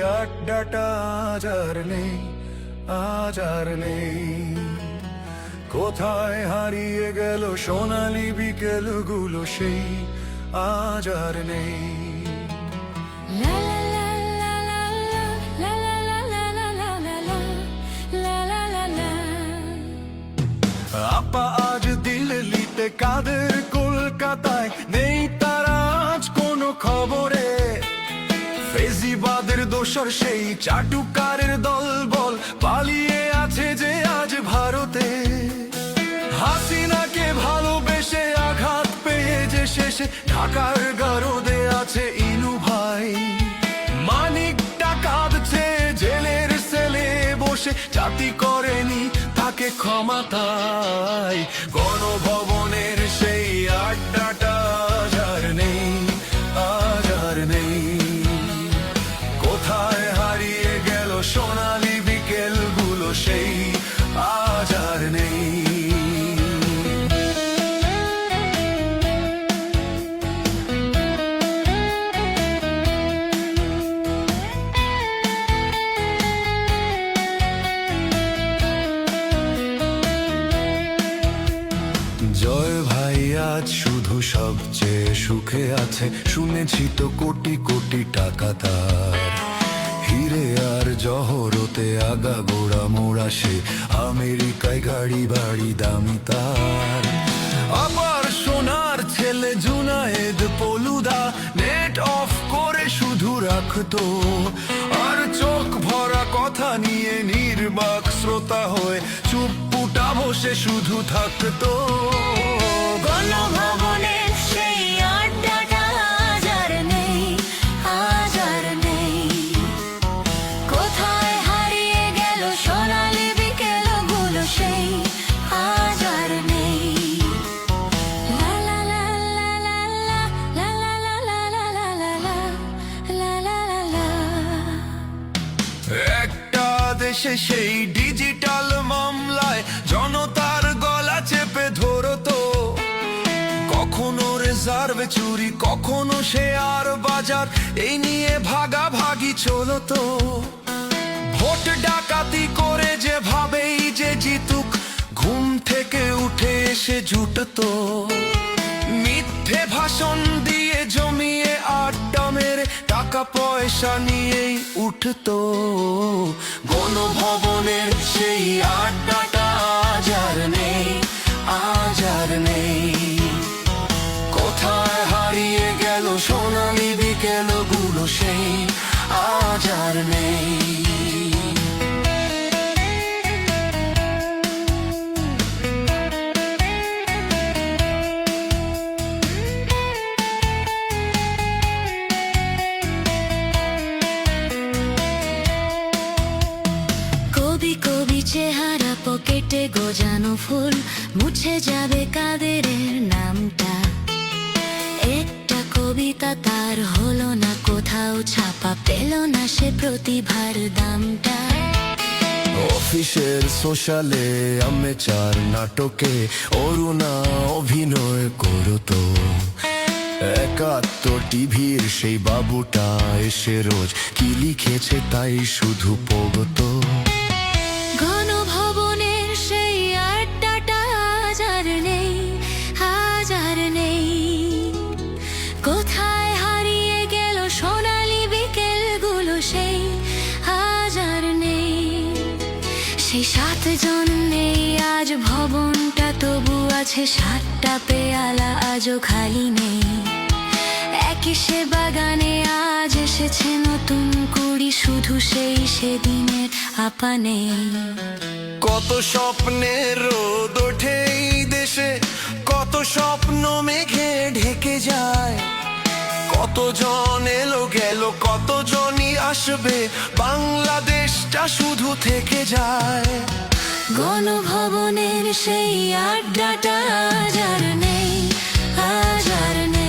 আড্ডাটা আজার নেই, আজ আর নেই। কোথায় হারিয়ে গেল সোনালি বিকেলগুলো সেই আজ আর নেই। ফেজিবাদের দোসর সেই চাটুকারের দল বল। পালিয়ে আছে যে আজ ভারতে। হাসিনাকে ভালোবেসে আঘাত পেয়ে যে শেষে ঢাকার গারদে আছে ইনু ভাই। মানিকটা কাঁদছে জেলের সেলে বসে, জাতি করেনি তাকে ক্ষমা তাই গণভবনের সেই আড্ডাটা সবচেয়ে সুখে আছে। শুনেছি তো কোটি কোটি টাকা তার। হিরে আর জহরতে আগা গোড়া মোড়া সে। আমেরিকায় গাড়ি বাড়ি দামি তার। আবার সোনার ছেলে জুনায়েদ পলুদা। নেট অফ করে শুধু রাখতো। আর চোখ ভরা কথা নিয়ে নির্বাক শ্রোতা হয়ে চুপপুটা বসে শুধু থাকতো। গণভবনের একটা দেশে সেই ডিজিটাল মামলায় জনতার গলা চেপে ধরতো কখনো রিজার্ভ চুরি, কখনো শেয়ার বাজার, এই নিয়ে ভাগাভাগি চলতো ভোট ডাকাতি করে যে ভাবেই যে জিতুক, ঘুম থেকে উঠে এসে জুটতো। মিথ্যে ভাষণ দিয়ে জমিয়ে টাকা পয়সা নিয়েই উঠত। গণভবনের সেই আড্ডাটা আজ আর নেই আজ আর নেই। চেহারা পকেটে গোজানো ফুল, মুছে যাবে কাদের নামটা। একটা কবিতা তার হলো না, কোথাও ছাপা পেল না সে প্রতিভার দামটা। অফিসের সোশ্যালে আমি চার নাটকে অরুণা অভিনয় করতো একাত্তর টিভির সেই বাবুটা এসে রোজ কি লিখেছে তাই শুধু পগতো সেই সাতজন নেই, আজ ভবনটা তবু আছে সাতটা পেয়ালা, আজও খালি নেই। একই সে বাগানে আজ এসেছে নতুন কুড়ি, শুধু সেই সেদিনের আপা নেই কত স্বপ্নের রোদ ওঠে দেশে, কত স্বপ্ন মেঘে ঢেকে যায়। কতজন এলো গেল, কতজনই আসবে? বাংলাদেশটা শুধু থেকে যায়। গণভবনের সেই আড্ডাটা আজ আর নেই, আজ আর নেই।